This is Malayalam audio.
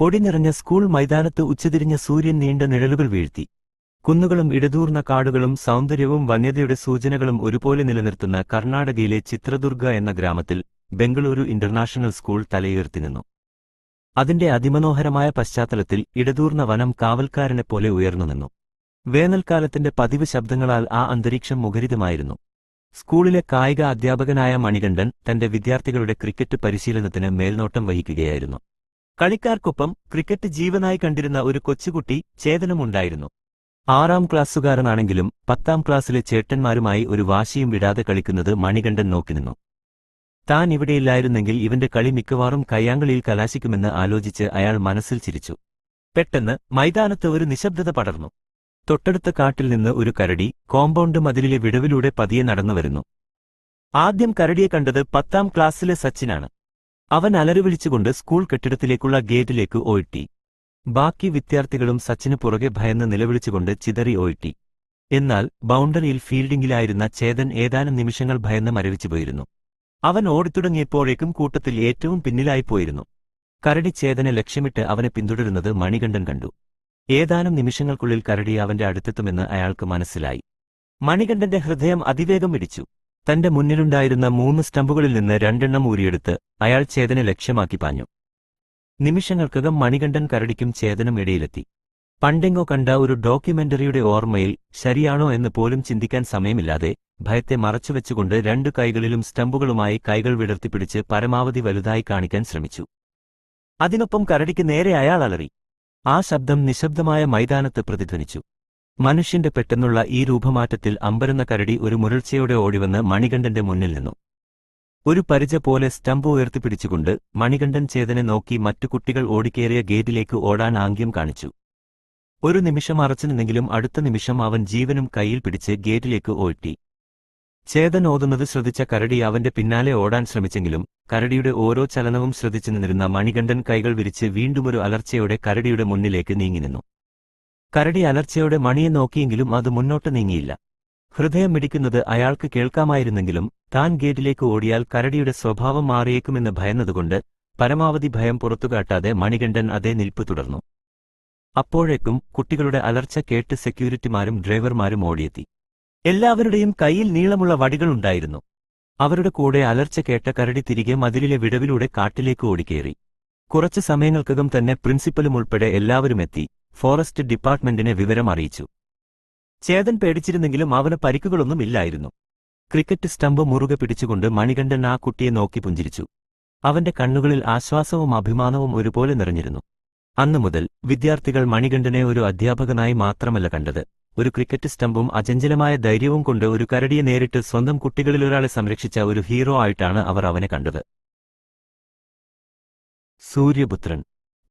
പൊടി നിറഞ്ഞ സ്കൂൾ മൈതാനത്ത് ഉച്ചതിരിഞ്ഞ സൂര്യൻ നീണ്ട നിഴലുകൾ വീഴ്ത്തി. കുന്നുകളും ഇടതൂർന്ന കാടുകളും സൗന്ദര്യവും വന്യതയുടെ സൂചനകളും ഒരുപോലെ നിലനിർത്തുന്ന കർണാടകയിലെ ചിത്രദുർഗ എന്ന ഗ്രാമത്തിൽ ബംഗളൂരു ഇന്റർനാഷണൽ സ്കൂൾ തലയുയർത്തി നിന്നു. അതിന്റെ അതിമനോഹരമായ പശ്ചാത്തലത്തിൽ ഇടതൂർന്ന വനം കാവൽക്കാരനെ പോലെ ഉയർന്നു നിന്നു. വേനൽക്കാലത്തിന്റെ പതിവ് ശബ്ദങ്ങളാൽ ആ അന്തരീക്ഷം മുഖരിതമായിരുന്നു. സ്കൂളിലെ കായിക അധ്യാപകനായ മണികണ്ഠൻ തന്റെ വിദ്യാർത്ഥികളുടെ ക്രിക്കറ്റ് പരിശീലനത്തിന് മേൽനോട്ടം വഹിക്കുകയായിരുന്നു. കളിക്കാർക്കൊപ്പം ക്രിക്കറ്റ് ജീവനായി കണ്ടിരുന്ന ഒരു കൊച്ചുകുട്ടി ചേതനമുണ്ടായിരുന്നു ആറാം ക്ലാസ്സുകാരനാണെങ്കിലും പത്താം ക്ലാസ്സിലെ ചേട്ടന്മാരുമായി ഒരു വാശിയും വിടാതെ കളിക്കുന്നത് മണികണ്ഠൻ നോക്കി നിന്നു. താൻ ഇവിടെയില്ലായിരുന്നെങ്കിൽ ഇവന്റെ കളി മിക്കവാറും കയ്യാങ്കളിയിൽ കലാശിക്കുമെന്ന് ആലോചിച്ച് അയാൾ മനസ്സിൽ ചിരിച്ചു. പെട്ടെന്ന് മൈതാനത്ത് ഒരു നിശബ്ദത പടർന്നു. തൊട്ടടുത്ത കാട്ടിൽ നിന്ന് ഒരു കരടി കോമ്പൗണ്ട് മതിലിലെ വിടവിലൂടെ പതിയെ നടന്നു വരുന്നു. ആദ്യം കരടിയെ കണ്ടത് പത്താം ക്ലാസ്സിലെ സച്ചിനാണ്. അവൻ അലറിവിളിച്ചുകൊണ്ട് സ്കൂൾ കെട്ടിടത്തിലേക്കുള്ള ഗേറ്റിലേക്ക് ഓയിട്ടി ബാക്കി വിദ്യാർത്ഥികളും സച്ചിന് പുറകെ ഭയന്ന് നിലവിളിച്ചുകൊണ്ട് ചിതറി ഓയിട്ടി എന്നാൽ ബൗണ്ടറിയിൽ ഫീൽഡിംഗിലായിരുന്ന ചേതൻ ഏതാനും നിമിഷങ്ങൾ ഭയന്ന് മരവിച്ചുപോയിരുന്നു അവൻ ഓടിത്തുടങ്ങിയപ്പോഴേക്കും കൂട്ടത്തിൽ ഏറ്റവും പിന്നിലായിപ്പോയിരുന്നു കരടി ചേതനെ ലക്ഷ്യമിട്ട് അവനെ പിന്തുടരുന്നത് മണികണ്ഠൻ കണ്ടു. ഏതാനും നിമിഷങ്ങൾക്കുള്ളിൽ കരടി അവന്റെ അടുത്തെത്തുമെന്ന് അയാൾക്ക് മനസ്സിലായി. മണികണ്ഠന്റെ ഹൃദയം അതിവേഗം ഇടിച്ചു. തന്റെ മുന്നിലുണ്ടായിരുന്ന മൂന്ന് സ്റ്റമ്പുകളിൽ നിന്ന് രണ്ടെണ്ണം ഊരിയെടുത്ത് അയാൾ ചേതനെ ലക്ഷ്യമാക്കി പാഞ്ഞു. നിമിഷങ്ങൾക്കകം മണികണ്ഠൻ കരടിക്കും ചേതനം ഇടയിലെത്തി. പണ്ടെങ്ങോ കണ്ട ഒരു ഡോക്യുമെന്ററിയുടെ ഓർമ്മയിൽ ശരിയാണോ എന്ന് പോലും ചിന്തിക്കാൻ സമയമില്ലാതെ ഭയത്തെ മറച്ചുവെച്ചുകൊണ്ട് രണ്ടു കൈകളിലും സ്റ്റമ്പുകളുമായി കൈകൾ വിടർത്തിപ്പിടിച്ച് പരമാവധി വലുതായി കാണിക്കാൻ ശ്രമിച്ചു. അതിനൊപ്പം കരടിക്ക് നേരെ അയാൾ അലറി. ആ ശബ്ദം നിശബ്ദമായ മൈതാനത്ത് പ്രതിധ്വനിച്ചു. മനുഷ്യന്റെ പെട്ടെന്നുള്ള ഈ രൂപമാറ്റത്തിൽ അമ്പരുന്ന കരടി ഒരു മുരൾച്ചയോടെ ഓടിവന്ന് മണികണ്ഠന്റെ മുന്നിൽ നിന്നു. ഒരു പരിച പോലെ സ്റ്റംപ് ഉയർത്തിപ്പിടിച്ചുകൊണ്ട് മണികണ്ഠൻ ചേതനെ നോക്കി മറ്റു കുട്ടികൾ ഓടിക്കേറിയ ഗേറ്റിലേക്ക് ഓടാൻ ആംഗ്യം കാണിച്ചു. ഒരു നിമിഷം അറച്ചുനിന്നെങ്കിലും അടുത്ത നിമിഷം അവൻ ജീവനും കയ്യിൽ പിടിച്ച് ഗേറ്റിലേക്ക് ഓട്ടി. ചേതൻ ഓതുന്നത് ശ്രദ്ധിച്ച കരടി അവന്റെ പിന്നാലെ ഓടാൻ ശ്രമിച്ചെങ്കിലും കരടിയുടെ ഓരോ ചലനവും ശ്രദ്ധിച്ചു നിന്നിരുന്ന മണികണ്ഠൻ കൈകൾ വിരിച്ച് വീണ്ടുമൊരു അലർച്ചയോടെ കരടിയുടെ മുന്നിലേക്ക് നീങ്ങി നിന്നു. കരടി അലർച്ചയോടെ മണിയെ നോക്കിയെങ്കിലും അത് മുന്നോട്ട് നീങ്ങിയില്ല. ഹൃദയം മിടിക്കുന്നത് അയാൾക്ക് കേൾക്കാമായിരുന്നെങ്കിലും താൻ ഗേറ്റിലേക്ക് ഓടിയാൽ കരടിയുടെ സ്വഭാവം മാറിയേക്കുമെന്ന് ഭയന്നതുകൊണ്ട് പരമാവധി ഭയം പുറത്തുകാട്ടാതെ മണികണ്ഠൻ അതേ നിൽപ്പ് തുടർന്നു. അപ്പോഴേക്കും കുട്ടികളുടെ അലർച്ച കേട്ട് സെക്യൂരിറ്റിമാരും ഡ്രൈവർമാരും ഓടിയെത്തി. എല്ലാവരുടെയും കയ്യിൽ നീളമുള്ള വടികളുണ്ടായിരുന്നു അവരുടെ കൂടെ അലർച്ച കേട്ട കരടി തിരികെ മതിലിലെ വിടവിലൂടെ കാട്ടിലേക്ക് ഓടിക്കേറി. കുറച്ച് സമയങ്ങൾക്കകം തന്നെ പ്രിൻസിപ്പലും ഉൾപ്പെടെ എല്ലാവരും എത്തി. ഫോറസ്റ്റ് ഡിപ്പാർട്ട്മെന്റിനെ വിവരം അറിയിച്ചു. ചേതൻ പേടിച്ചിരുന്നെങ്കിലും അവന് പരിക്കുകളൊന്നും ഇല്ലായിരുന്നു. ക്രിക്കറ്റ് സ്റ്റമ്പ് മുറുകെ പിടിച്ചുകൊണ്ട് മണികണ്ഠൻ ആ കുട്ടിയെ നോക്കി പുഞ്ചിരിച്ചു. അവന്റെ കണ്ണുകളിൽ ആശ്വാസവും അഭിമാനവും ഒരുപോലെ നിറഞ്ഞിരുന്നു. അന്നു മുതൽ വിദ്യാർത്ഥികൾ മണികണ്ഠനെ ഒരു അധ്യാപകനായി മാത്രമല്ല കണ്ടത്. ഒരു ക്രിക്കറ്റ് സ്റ്റമ്പും അചഞ്ചലമായ ധൈര്യവും കൊണ്ട് ഒരു കരടിയെ നേരിട്ട് സ്വന്തം കുട്ടികളിലൊരാളെ സംരക്ഷിച്ച ഒരു ഹീറോ ആയിട്ടാണ് അവർ അവനെ കണ്ടത്. സൂര്യപുത്രൻ